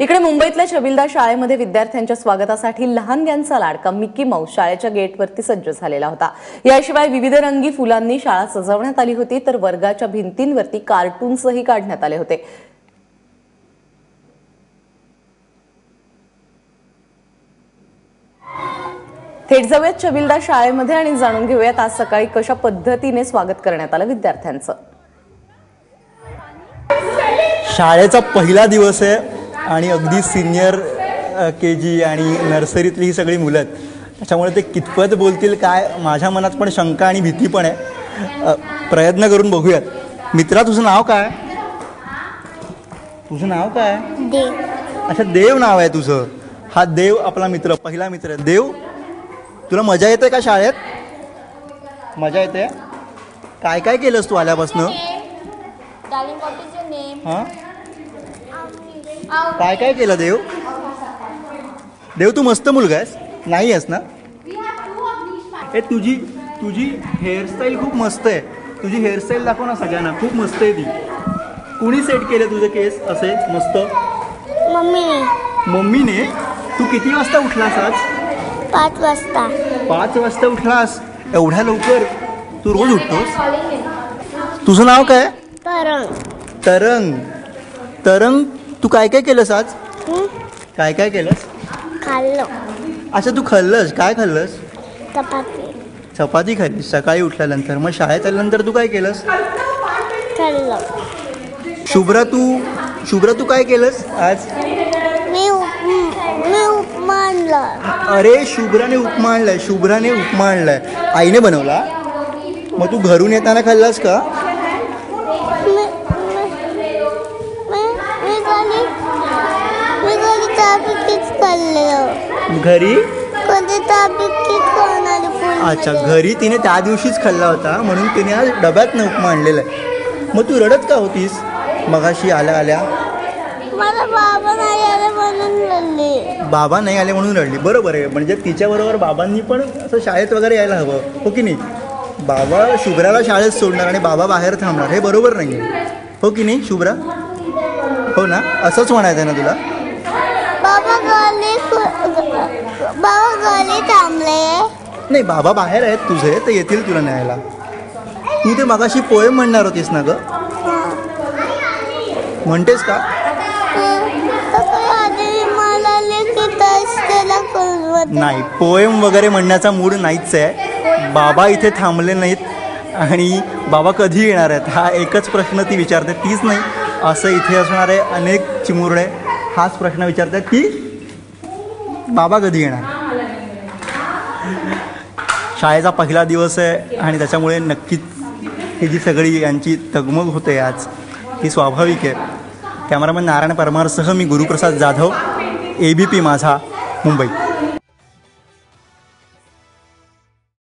इकडे मुंबईतल्या छबिलदार शाळेमध्ये विद्यार्थ्यांच्या स्वागतासाठी लहानग्यांचा लाडका मिक्की माऊस शाळेच्या गेटवरती सज्ज झालेला होता. याशिवाय विविध रंगी फुलांनी शाळा सजवण्यात आली होती तर वर्गाच्या भिंतींवरती कार्टून्सही काढण्यात आले होते. थेट जाऊयात छबिलदार शाळेमध्ये आणि जाणून घेऊयात आज सकाळी कशा पद्धतीने स्वागत करण्यात आलं विद्यार्थ्यांचं. शाळेचा पहिला दिवस आहे. आणि अगदी सिनियर के जी आणि नर्सरीतली ही सगळी मुलं आहेत. त्याच्यामुळे ते कितपत बोलतील काय माझ्या मनात पण शंका आणि भीती पण आहे. प्रयत्न करून बघूयात. मित्रा तुझं नाव काय? तुझं नाव काय? अच्छा देव नाव आहे तुझं. हा देव आपला मित्र पहिला मित्र आहे. देव तुला मजा येते का शाळेत? मजा येते? काय काय केलंस तू आल्यापासनं? हां? काय काय केलं देव? देव तू मस्त मुलगा आहेस. नाही आहेस ना? ए तुझी तुझी हेअरस्टाईल खूप मस्त आहे. तुझी हेअरस्टाईल दाखव ना सगळ्यांना. खूप मस्त आहे ती. कुणी सेट केले तुझे केस असे? मस्त? मम्मीने. मम्मीने? तू किती वाजता उठलास आज? पाच वाजता. पाच वाजता उठलास? एवढ्या लवकर? तू रोज उठतोस? तुझं नाव काय? तरंग. तरंग. तरंग तू काय काय केलंस आज? काय काय केलंस? खाल्लो. अच्छा तू खाल्लंस. काय खाल्लंस? चपाती. चपाती खाल्लीस. सकाळी उठल्यानंतर. मग शाळेत आल्यानंतर तू काय केलंस? खाल्लो. शुभ्रा तू शुभ्रा तू काय केलंस आज? मी उप मी उपमा आणलं. अरे शुभ्राने उपमा आणलाय. शुभ्राने उपमा आणलाय. आईने बनवला? मग तू घरून येताना खाल्लास का? घरी? अच्छा घरी तिने त्या दिवशीच खाल्ला होता म्हणून तिने आज डब्यात उपमा आणलेला आहे. मग तू रडत का होतीस? मगाशी आल्या आल्या. बाबा नाही आले म्हणून रडली. बाबा नाही आले म्हणून रडली. बरोबर आहे म्हणजे तिच्याबरोबर बाबांनी पण असं शाळेत वगैरे यायला हवं हो की नाही? बाबा शुभ्राला शाळेत सोडणार आणि बाबा बाहेर थांबणार हे बरोबर नाही आहे हो की नाही शुभ्रा? हो ना? असंच म्हणायचं आहे ना तुला? बाबा गली थांबले. नाही बाबा बाहेर आहेत तुझे ते येतील तुला न्यायला. तू ते मगाशी पोयम म्हणणार होतीस ना ग? म्हणतेस का? नाही पोएम वगैरे म्हणण्याचा मूड नाहीच आहे. बाबा इथे थांबले नाहीत आणि बाबा कधी येणार आहेत? हा एकच प्रश्न ती विचारते तीच नाही. असं इथे असणारे अनेक चिमुरडे हाच प्रश्न विचारतात की बाबा कधी येणार? शाळेचा पहिला दिवस आहे आणि त्याच्यामुळे नक्कीच ही जी सगळी यांची तगमग होते आज ती स्वाभाविक आहे. कॅमेरामॅन नारायण परमारसह मी Guruprasad Jadhav A B P माझा मुंबई.